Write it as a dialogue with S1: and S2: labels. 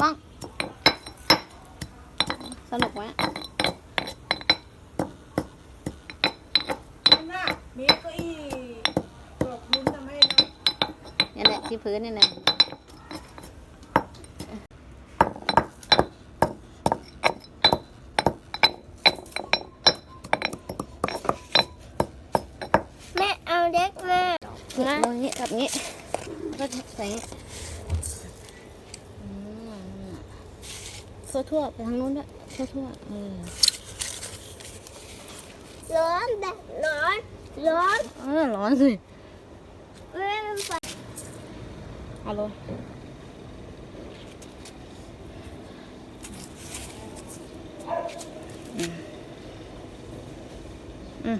S1: บ้องสนุกไหม
S2: นั่นน่ะมีเก้าอี้กรอบลุ้นทำให้นะ
S1: นี่นแหละที่พื้นนี่แหละ
S3: แม่เอาเด็กมา
S1: นี่ลงนี้กับนี้ก็ใส่อย่างงี้อืมทั่วทั่วๆไปทางนู้นด้วยทั่วทั่วๆเออ
S3: ร้อนแบบร้อน ร้อน
S1: เออร้อนสิ
S3: แม่มันไฟ
S1: เอาลงอืมอืม